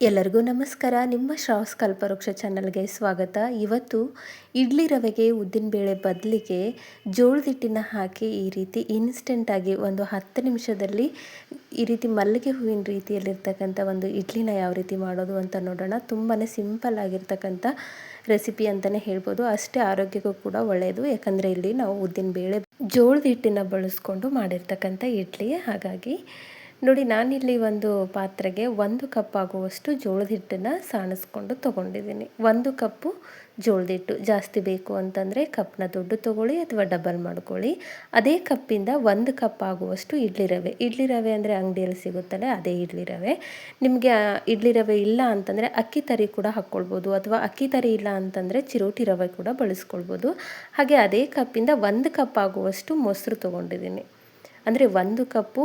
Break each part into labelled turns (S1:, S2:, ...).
S1: ಎಲ್ಲರಿಗೂ ನಮಸ್ಕಾರ. ನಿಮ್ಮ ಶ್ರಾವಸ್ ಕಲ್ಪವೃಕ್ಷ ಚಾನಲ್ಗೆ ಸ್ವಾಗತ. ಇವತ್ತು ಇಡ್ಲಿ ರವೆಗೆ ಉದ್ದಿನಬೇಳೆ ಬದಲಿಗೆ ಜೋಳದ ಹಿಟ್ಟಿನ ಹಾಕಿ ಈ ರೀತಿ ಇನ್ಸ್ಟೆಂಟಾಗಿ ಒಂದು ಹತ್ತು ನಿಮಿಷದಲ್ಲಿ ಈ ರೀತಿ ಮಲ್ಲಿಗೆ ಹೂವಿನ ರೀತಿಯಲ್ಲಿರ್ತಕ್ಕಂಥ ಒಂದು ಇಡ್ಲಿನ ಯಾವ ರೀತಿ ಮಾಡೋದು ಅಂತ ನೋಡೋಣ. ತುಂಬಾ ಸಿಂಪಲ್ ಆಗಿರ್ತಕ್ಕಂಥ ರೆಸಿಪಿ ಅಂತಲೇ ಹೇಳ್ಬೋದು. ಅಷ್ಟೇ ಆರೋಗ್ಯಕ್ಕೂ ಕೂಡ ಒಳ್ಳೆಯದು ಯಾಕಂದರೆ ಇಲ್ಲಿ ನಾವು ಉದ್ದಿನಬೇಳೆ ಜೋಳದ ಹಿಟ್ಟಿನ ಬಳಸ್ಕೊಂಡು ಮಾಡಿರ್ತಕ್ಕಂಥ ಇಡ್ಲಿ. ಹಾಗಾಗಿ ನೋಡಿ, ನಾನಿಲ್ಲಿ ಒಂದು ಪಾತ್ರೆಗೆ ಒಂದು ಕಪ್ ಆಗುವಷ್ಟು ಜೋಳದ ಹಿಟ್ಟನ್ನು ಸಾಣಿಸ್ಕೊಂಡು ತೊಗೊಂಡಿದ್ದೀನಿ. ಒಂದು ಕಪ್ಪು ಜೋಳದ ಹಿಟ್ಟು. ಜಾಸ್ತಿ ಬೇಕು ಅಂತಂದರೆ ಕಪ್ನ ದೊಡ್ಡ ತೊಗೊಳ್ಳಿ ಅಥವಾ ಡಬಲ್ ಮಾಡ್ಕೊಳ್ಳಿ. ಅದೇ ಕಪ್ಪಿಂದ ಒಂದು ಕಪ್ ಆಗುವಷ್ಟು ಇಡ್ಲಿ ರವೆ. ಇಡ್ಲಿ ರವೆ ಅಂದರೆ ಅಂಗಡಿಯಲ್ಲಿ ಸಿಗುತ್ತಲ್ಲ, ಅದೇ ಇಡ್ಲಿ ರವೆ. ನಿಮಗೆ ಇಡ್ಲಿ ರವೆ ಇಲ್ಲ ಅಂತಂದರೆ ಅಕ್ಕಿ ತರಿ ಕೂಡ ಹಾಕ್ಕೊಳ್ಬೋದು ಅಥವಾ ಅಕ್ಕಿ ತರಿ ಇಲ್ಲ ಅಂತಂದರೆ ಚಿರೋಟಿ ರವೆ ಕೂಡ ಬಳಸ್ಕೊಳ್ಬೋದು. ಹಾಗೆ ಅದೇ ಕಪ್ಪಿಂದ ಒಂದು ಕಪ್ ಆಗುವಷ್ಟು ಮೊಸರು ತೊಗೊಂಡಿದ್ದೀನಿ. ಅಂದರೆ ಒಂದು ಕಪ್ಪು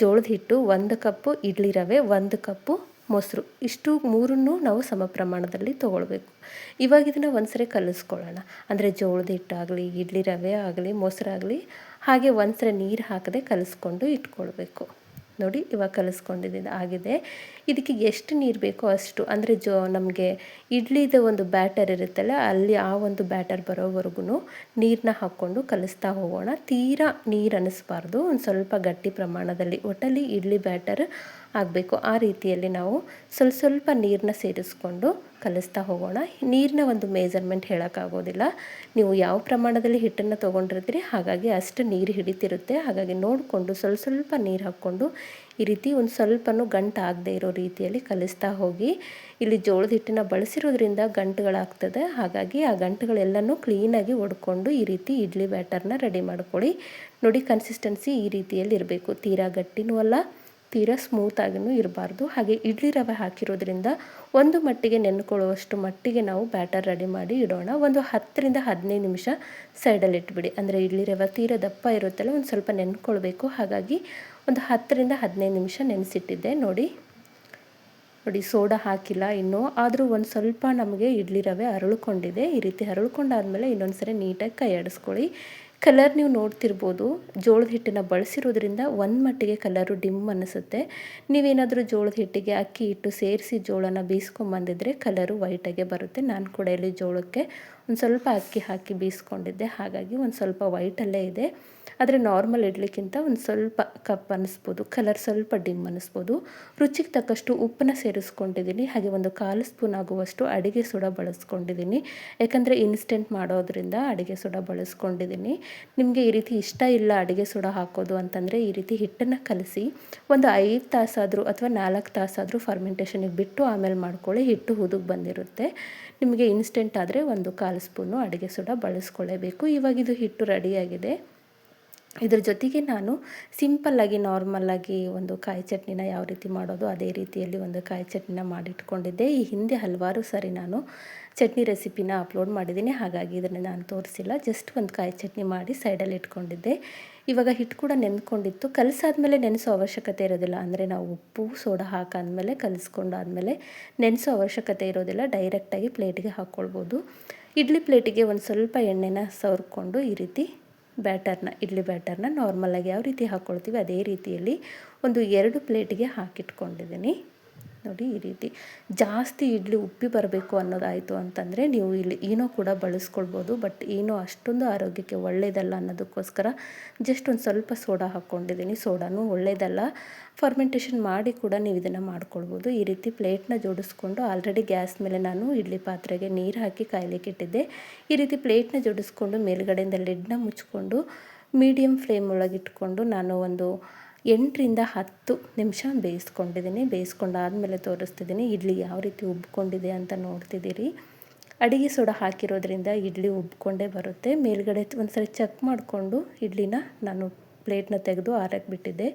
S1: ಜೋಳದ ಹಿಟ್ಟು ಒಂದು ಕಪ್ಪು, ಇಡ್ಲಿ ರವೆ ಒಂದು ಕಪ್ಪು ಮೊಸರು. ಇಷ್ಟು ಮೂರನ್ನು ನಾವು ಸಮ ಪ್ರಮಾಣದಲ್ಲಿ ತೊಗೊಳ್ಬೇಕು. ಇವಾಗ ಇದನ್ನು ಒಂದ್ಸರಿ ಕಲಿಸ್ಕೊಳ್ಳೋಣ. ಅಂದರೆ ಜೋಳದ ಹಿಟ್ಟಾಗಲಿ, ಇಡ್ಲಿ ರವೆ ಆಗಲಿ, ಮೊಸರಾಗಲಿ ಹಾಗೆ ಒಂದ್ಸರಿ ನೀರು ಹಾಕದೆ ಕಲಿಸ್ಕೊಂಡು ಇಟ್ಕೊಳ್ಬೇಕು. ನೋಡಿ ಇವಾಗ ಕಲಿಸ್ಕೊಂಡಿದ್ದು ಆಗಿದೆ. ಇದಕ್ಕೆ ಎಷ್ಟು ನೀರು ಬೇಕೋ ಅಷ್ಟು, ಅಂದರೆ ಜೋ ನಮಗೆ ಇಡ್ಲಿದ ಒಂದು ಬ್ಯಾಟರ್ ಇರುತ್ತಲ್ಲ, ಅಲ್ಲಿ ಆ ಒಂದು ಬ್ಯಾಟರ್ ಬರೋವರೆಗೂ ನೀರನ್ನ ಹಾಕ್ಕೊಂಡು ಕಲಿಸ್ತಾ ಹೋಗೋಣ. ತೀರಾ ನೀರು ಅನ್ನಿಸ್ಬಾರ್ದು ಒಂದು ಸ್ವಲ್ಪ ಗಟ್ಟಿ ಪ್ರಮಾಣದಲ್ಲಿ. ಒಟ್ಟಲ್ಲಿ ಇಡ್ಲಿ ಬ್ಯಾಟರ್ ಆಗಬೇಕು. ಆ ರೀತಿಯಲ್ಲಿ ನಾವು ಸ್ವಲ್ಪ ಸ್ವಲ್ಪ ನೀರನ್ನ ಸೇರಿಸ್ಕೊಂಡು ಕಲಿಸ್ತಾ ಹೋಗೋಣ. ನೀರಿನ ಒಂದು ಮೇಜರ್ಮೆಂಟ್ ಹೇಳೋಕ್ಕಾಗೋದಿಲ್ಲ. ನೀವು ಯಾವ ಪ್ರಮಾಣದಲ್ಲಿ ಹಿಟ್ಟನ್ನು ತೊಗೊಂಡಿರ್ತೀರಿ, ಹಾಗಾಗಿ ಅಷ್ಟು ನೀರು ಹಿಡಿತಿರುತ್ತೆ. ಹಾಗಾಗಿ ನೋಡಿಕೊಂಡು ಸ್ವಲ್ಪ ಸ್ವಲ್ಪ ನೀರು ಹಾಕ್ಕೊಂಡು ಈ ರೀತಿ ಒಂದು ಸ್ವಲ್ಪನೂ ಗಂಟು ಆಗದೆ ಇರೋ ರೀತಿಯಲ್ಲಿ ಕಲಿಸ್ತಾ ಹೋಗಿ. ಇಲ್ಲಿ ಜೋಳದ ಹಿಟ್ಟನ್ನು ಬಳಸಿರೋದ್ರಿಂದ ಗಂಟುಗಳಾಗ್ತದೆ. ಹಾಗಾಗಿ ಆ ಗಂಟುಗಳೆಲ್ಲನೂ ಕ್ಲೀನಾಗಿ ಒಡ್ಕೊಂಡು ಈ ರೀತಿ ಇಡ್ಲಿ ಬ್ಯಾಟರ್ನ ರೆಡಿ ಮಾಡ್ಕೊಳ್ಳಿ. ನೋಡಿ ಕನ್ಸಿಸ್ಟೆನ್ಸಿ ಈ ರೀತಿಯಲ್ಲಿ ಇರಬೇಕು. ತೀರಾ ಗಟ್ಟಿನೂ ಅಲ್ಲ. ತೀರಾ ಸ್ಮೂತಾಗಿಯೂ ಇರಬಾರ್ದು. ಹಾಗೆ ಇಡ್ಲಿ ರವೆ ಹಾಕಿರೋದ್ರಿಂದ ಒಂದು ಮಟ್ಟಿಗೆ ನೆನ್ಕೊಳ್ಳುವಷ್ಟು ಮಟ್ಟಿಗೆ ನಾವು ಬ್ಯಾಟರ್ ರೆಡಿ ಮಾಡಿ ಇಡೋಣ. ಒಂದು ಹತ್ತರಿಂದ ಹದಿನೈದು ನಿಮಿಷ ಸೈಡಲ್ಲಿ ಇಟ್ಬಿಡಿ. ಅಂದರೆ ಇಡ್ಲಿ ರವೆ ತೀರಾ ದಪ್ಪ ಇರುತ್ತಲ್ಲ, ಒಂದು ಸ್ವಲ್ಪ ನೆನ್ಕೊಳ್ಬೇಕು. ಹಾಗಾಗಿ ಒಂದು ಹತ್ತರಿಂದ ಹದಿನೈದು ನಿಮಿಷ ನೆನೆಸಿಟ್ಟಿದ್ದೆ. ನೋಡಿ. ನೋಡಿ, ಸೋಡಾ ಹಾಕಿಲ್ಲ ಇನ್ನೂ. ಆದರೂ ಒಂದು ಸ್ವಲ್ಪ ನಮಗೆ ಇಡ್ಲಿ ರವೆ ಅರಳುಕೊಂಡಿದೆ. ಈ ರೀತಿ ಅರಳ್ಕೊಂಡಾದ್ಮೇಲೆ ಇನ್ನೊಂದು ಸರಿ ನೀಟಾಗಿ ಕೈ ಆಡಿಸ್ಕೊಳ್ಳಿ ಕಲರ್ ನೀವು ನೋಡ್ತಿರ್ಬೋದು, ಜೋಳದ ಹಿಟ್ಟನ್ನು ಬಳಸಿರೋದ್ರಿಂದ ಒಂದು ಮಟ್ಟಿಗೆ ಕಲರು ಡಿಮ್ ಅನ್ನಿಸುತ್ತೆ. ನೀವೇನಾದರೂ ಜೋಳದ ಹಿಟ್ಟಿಗೆ ಅಕ್ಕಿ ಹಿಟ್ಟು ಸೇರಿಸಿ ಜೋಳನ ಬೀಸ್ಕೊಂಬಂದಿದ್ರೆ ಕಲರು ವೈಟಾಗೆ ಬರುತ್ತೆ. ನಾನು ಕೂಡ ಇಲ್ಲಿ ಜೋಳಕ್ಕೆ ಒಂದು ಸ್ವಲ್ಪ ಅಕ್ಕಿ ಹಾಕಿ ಬೀಸ್ಕೊಂಡಿದ್ದೆ ಹಾಗಾಗಿ ಒಂದು ಸ್ವಲ್ಪ ವೈಟಲ್ಲೇ ಇದೆ. ಆದರೆ ನಾರ್ಮಲ್ ಇಡ್ಲಿಕ್ಕಿಂತ ಒಂದು ಸ್ವಲ್ಪ ಕಪ್ ಅನ್ನಿಸ್ಬೋದು ಕಲರ್ ಸ್ವಲ್ಪ ಡಿಮ್ ಅನ್ನಿಸ್ಬೋದು. ರುಚಿಗೆ ತಕ್ಕಷ್ಟು ಉಪ್ಪನ್ನ ಸೇರಿಸ್ಕೊಂಡಿದ್ದೀನಿ ಹಾಗೆ ಒಂದು ಕಾಲು ಸ್ಪೂನ್ ಆಗುವಷ್ಟು ಅಡುಗೆ ಸೋಡಾ ಬಳಸ್ಕೊಂಡಿದ್ದೀನಿ ಯಾಕಂದರೆ ಇನ್ಸ್ಟೆಂಟ್ ಮಾಡೋದ್ರಿಂದ ಅಡುಗೆ ಸೋಡಾ ಬಳಸ್ಕೊಂಡಿದ್ದೀನಿ ನಿಮಗೆ ಈ ರೀತಿ ಇಷ್ಟ ಇಲ್ಲ ಅಡುಗೆ ಸೋಡಾ ಹಾಕೋದು ಅಂತಂದರೆ ಈ ರೀತಿ ಹಿಟ್ಟನ್ನು ಕಲಸಿ ಒಂದು ಐದು ತಾಸಾದರೂ ಅಥವಾ ನಾಲ್ಕು ತಾಸಾದರೂ ಫರ್ಮೆಂಟೇಷನಿಗೆ ಬಿಟ್ಟು ಆಮೇಲೆ ಮಾಡ್ಕೊಳ್ಳಿ, ಹಿಟ್ಟು ಹುದುಗ್ ಬಂದಿರುತ್ತೆ. ನಿಮಗೆ ಇನ್ಸ್ಟೆಂಟ್ ಆದರೆ ಒಂದು ಕಾಲು ಸ್ಪೂನು ಅಡುಗೆ ಸೋಡಾ ಬಳಸ್ಕೊಳ್ಳೇಬೇಕು ಇವಾಗ ಇದು ಹಿಟ್ಟು ರೆಡಿಯಾಗಿದೆ ಇದ್ರ ಜೊತೆಗೆ ನಾನು ಸಿಂಪಲ್ಲಾಗಿ ನಾರ್ಮಲ್ಲಾಗಿ ಒಂದು ಕಾಯಿ ಚಟ್ನಿನ ಯಾವ ರೀತಿ ಮಾಡೋದು, ಅದೇ ರೀತಿಯಲ್ಲಿ ಒಂದು ಕಾಯಿ ಚಟ್ನಿನ ಮಾಡಿಟ್ಕೊಂಡಿದ್ದೆ. ಈ ಹಿಂದೆ ಹಲವಾರು ಸಾರಿ ನಾನು ಚಟ್ನಿ ರೆಸಿಪಿನ ಅಪ್ಲೋಡ್ ಮಾಡಿದ್ದೀನಿ. ಹಾಗಾಗಿ ಇದನ್ನು ನಾನು ತೋರಿಸಿಲ್ಲ. ಜಸ್ಟ್ ಒಂದು ಕಾಯಿ ಚಟ್ನಿ ಮಾಡಿ ಸೈಡಲ್ಲಿ ಇಟ್ಕೊಂಡಿದ್ದೆ. ಇವಾಗ ಹಿಟ್ಟು ಕೂಡ ನೆಂದ್ಕೊಂಡಿತ್ತು ಕಲಸಾದ್ಮೇಲೆ ನೆನೆಸೋ ಅವಶ್ಯಕತೆ ಇರೋದಿಲ್ಲ. ಅಂದರೆ ನಾವು ಉಪ್ಪು, ಸೋಡಾ ಹಾಕಾದ್ಮೇಲೆ, ಕಲಿಸ್ಕೊಂಡಾದ್ಮೇಲೆ ನೆನೆಸೋ ಅವಶ್ಯಕತೆ ಇರೋದಿಲ್ಲ. ಡೈರೆಕ್ಟಾಗಿ ಪ್ಲೇಟಿಗೆ ಹಾಕ್ಕೊಳ್ಬೋದು. ಇಡ್ಲಿ ಪ್ಲೇಟಿಗೆ ಒಂದು ಸ್ವಲ್ಪ ಎಣ್ಣೆನ ಸವರ್ಕೊಂಡು ಈ ರೀತಿ ಬ್ಯಾಟರ್ನ ಇಡ್ಲಿ ಬ್ಯಾಟರ್ನ ನಾರ್ಮಲಾಗಿ ಯಾವ ರೀತಿ ಹಾಕ್ಕೊಳ್ತೀವಿ ಅದೇ ರೀತಿಯಲ್ಲಿ ಒಂದು ಎರಡು ಪ್ಲೇಟಿಗೆ ಹಾಕಿಟ್ಕೊಂಡಿದ್ದೀನಿ. ನೋಡಿ ಈ ರೀತಿ. ಜಾಸ್ತಿ ಇಡ್ಲಿ ಉಪ್ಪಿ ಬರಬೇಕು ಅನ್ನೋದಾಯಿತು ಅಂತಂದರೆ ನೀವು ಇಲ್ಲಿ ಏನೋ ಕೂಡ ಬಳಸ್ಕೊಳ್ಬೋದು, ಬಟ್ ಏನೋ ಅಷ್ಟೊಂದು ಆರೋಗ್ಯಕ್ಕೆ ಒಳ್ಳೆಯದಲ್ಲ ಅನ್ನೋದಕ್ಕೋಸ್ಕರ ಜಸ್ಟ್ ಒಂದು ಸ್ವಲ್ಪ ಸೋಡಾ ಹಾಕ್ಕೊಂಡಿದ್ದೀನಿ. ಸೋಡಾನು ಒಳ್ಳೆಯದಲ್ಲ ಫರ್ಮೆಂಟೇಷನ್ ಮಾಡಿ ಕೂಡ ನೀವು ಇದನ್ನು ಮಾಡ್ಕೊಳ್ಬೋದು. ಈ ರೀತಿ ಪ್ಲೇಟ್ನ ಜೋಡಿಸ್ಕೊಂಡು ಆಲ್ರೆಡಿ ಗ್ಯಾಸ್ ಮೇಲೆ ನಾನು ಇಡ್ಲಿ ಪಾತ್ರೆಗೆ ನೀರು ಹಾಕಿ ಕಾಯ್ಲಿಕ್ಕೆ ಇಟ್ಟಿದ್ದೆ. ಈ ರೀತಿ ಪ್ಲೇಟ್ನ ಜೋಡಿಸ್ಕೊಂಡು ಮೇಲುಗಡೆಯಿಂದ ಲಿಡ್ನ ಮುಚ್ಕೊಂಡು ಮೀಡಿಯಮ್ ಫ್ಲೇಮ್ ಒಳಗಿಟ್ಕೊಂಡು ನಾನು ಒಂದು ಎಂಟರಿಂದ ಹತ್ತು ನಿಮಿಷ ಬೇಯಿಸ್ಕೊಂಡಿದ್ದೀನಿ. ಬೇಯಿಸ್ಕೊಂಡಾದಮೇಲೆ ತೋರಿಸ್ತಿದ್ದೀನಿ ಇಡ್ಲಿ ಯಾವ ರೀತಿ ಉಬ್ಕೊಂಡಿದೆ ಅಂತ ನೋಡ್ತಿದ್ದೀರಿ. ಅಡಿಗೆ ಸೋಡಾ ಹಾಕಿರೋದ್ರಿಂದ ಇಡ್ಲಿ ಉಬ್ಕೊಂಡೇ ಬರುತ್ತೆ. ಮೇಲ್ಗಡೆ ಒಂದು ಸರಿ ಚೆಕ್ ಮಾಡಿಕೊಂಡು ಇಡ್ಲಿನ ನಾನು ಪ್ಲೇಟ್ನ ತೆಗೆದು ಆರಕ್ಕೆ ಬಿಟ್ಟಿದ್ದೆ.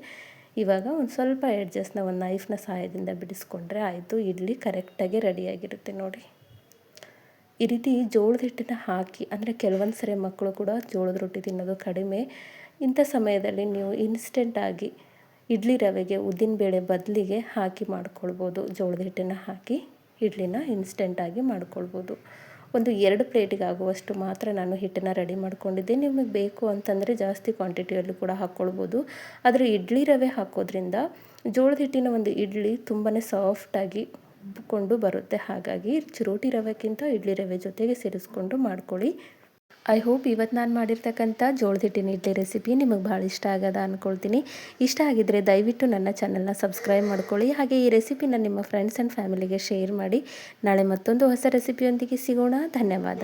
S1: ಇವಾಗ ಒಂದು ಸ್ವಲ್ಪ ಎಡ್ಜಸ್ಟ್ನ ಒಂದು ನೈಫ್ನ ಸಹಾಯದಿಂದ ಬಿಡಿಸ್ಕೊಂಡ್ರೆ ಆಯಿತು. ಇಡ್ಲಿ ಕರೆಕ್ಟಾಗಿ ರೆಡಿಯಾಗಿರುತ್ತೆ ನೋಡಿ. ಈ ರೀತಿ ಜೋಳದ ಹಿಟ್ಟನ್ನ ಹಾಕಿ, ಅಂದರೆ ಕೆಲವೊಂದು ಸರಿ ಮಕ್ಕಳು ಕೂಡ ಜೋಳದ ರೊಟ್ಟಿ ತಿನ್ನೋದು ಕಡಿಮೆ. ಇಂಥ ಸಮಯದಲ್ಲಿ ನೀವು ಇನ್ಸ್ಟೆಂಟಾಗಿ ಇಡ್ಲಿ ರವೆಗೆ ಉದ್ದಿನಬೇಳೆ ಬದಲಿಗೆ ಹಾಕಿ ಮಾಡ್ಕೊಳ್ಬೋದು. ಜೋಳದ ಹಿಟ್ಟನ್ನು ಹಾಕಿ ಇಡ್ಲಿನ ಇನ್ಸ್ಟೆಂಟಾಗಿ ಮಾಡ್ಕೊಳ್ಬೋದು. ಒಂದು ಎರಡು ಪ್ಲೇಟಿಗೆ ಆಗುವಷ್ಟು ಮಾತ್ರ ನಾನು ಹಿಟ್ಟನ್ನು ರೆಡಿ ಮಾಡ್ಕೊಂಡಿದ್ದೆ. ನಿಮಗೆ ಬೇಕು ಅಂತಂದರೆ ಜಾಸ್ತಿ ಕ್ವಾಂಟಿಟಿಯಲ್ಲೂ ಕೂಡ ಹಾಕ್ಕೊಳ್ಬೋದು ಆದರೆ ಇಡ್ಲಿ ರವೆ ಹಾಕೋದ್ರಿಂದ ಜೋಳದ ಹಿಟ್ಟಿನ ಒಂದು ಇಡ್ಲಿ ತುಂಬಾ ಸಾಫ್ಟಾಗಿ ಉಬ್ಬಿಕೊಂಡು ಬರುತ್ತೆ. ಹಾಗಾಗಿ ಚಿರೋಟಿ ರವೆಕ್ಕಿಂತ ಇಡ್ಲಿ ರವೆ ಜೊತೆಗೆ ಸೇರಿಸ್ಕೊಂಡು ಮಾಡ್ಕೊಳ್ಳಿ. ಐ ಹೋಪ್ ಇವತ್ತು ನಾನು ಮಾಡಿರ್ತಕ್ಕಂಥ ಜೋಳದ ಹಿಟ್ಟಿನ ಇಡ್ಲಿ ರೆಸಿಪಿ ನಿಮಗೆ ಭಾಳ ಇಷ್ಟ ಆಗದ ಅಂದ್ಕೊಳ್ತೀನಿ ಇಷ್ಟ ಆಗಿದ್ದರೆ ದಯವಿಟ್ಟು ನನ್ನ ಚಾನಲ್ನ ಸಬ್ಸ್ಕ್ರೈಬ್ ಮಾಡ್ಕೊಳ್ಳಿ. ಹಾಗೆ ಈ ರೆಸಿಪಿನ ನಿಮ್ಮ ಫ್ರೆಂಡ್ಸ್ ಆ್ಯಂಡ್ ಫ್ಯಾಮಿಲಿಗೆ ಶೇರ್ ಮಾಡಿ. ನಾಳೆ ಮತ್ತೊಂದು ಹೊಸ ರೆಸಿಪಿಯೊಂದಿಗೆ ಸಿಗೋಣ. ಧನ್ಯವಾದ.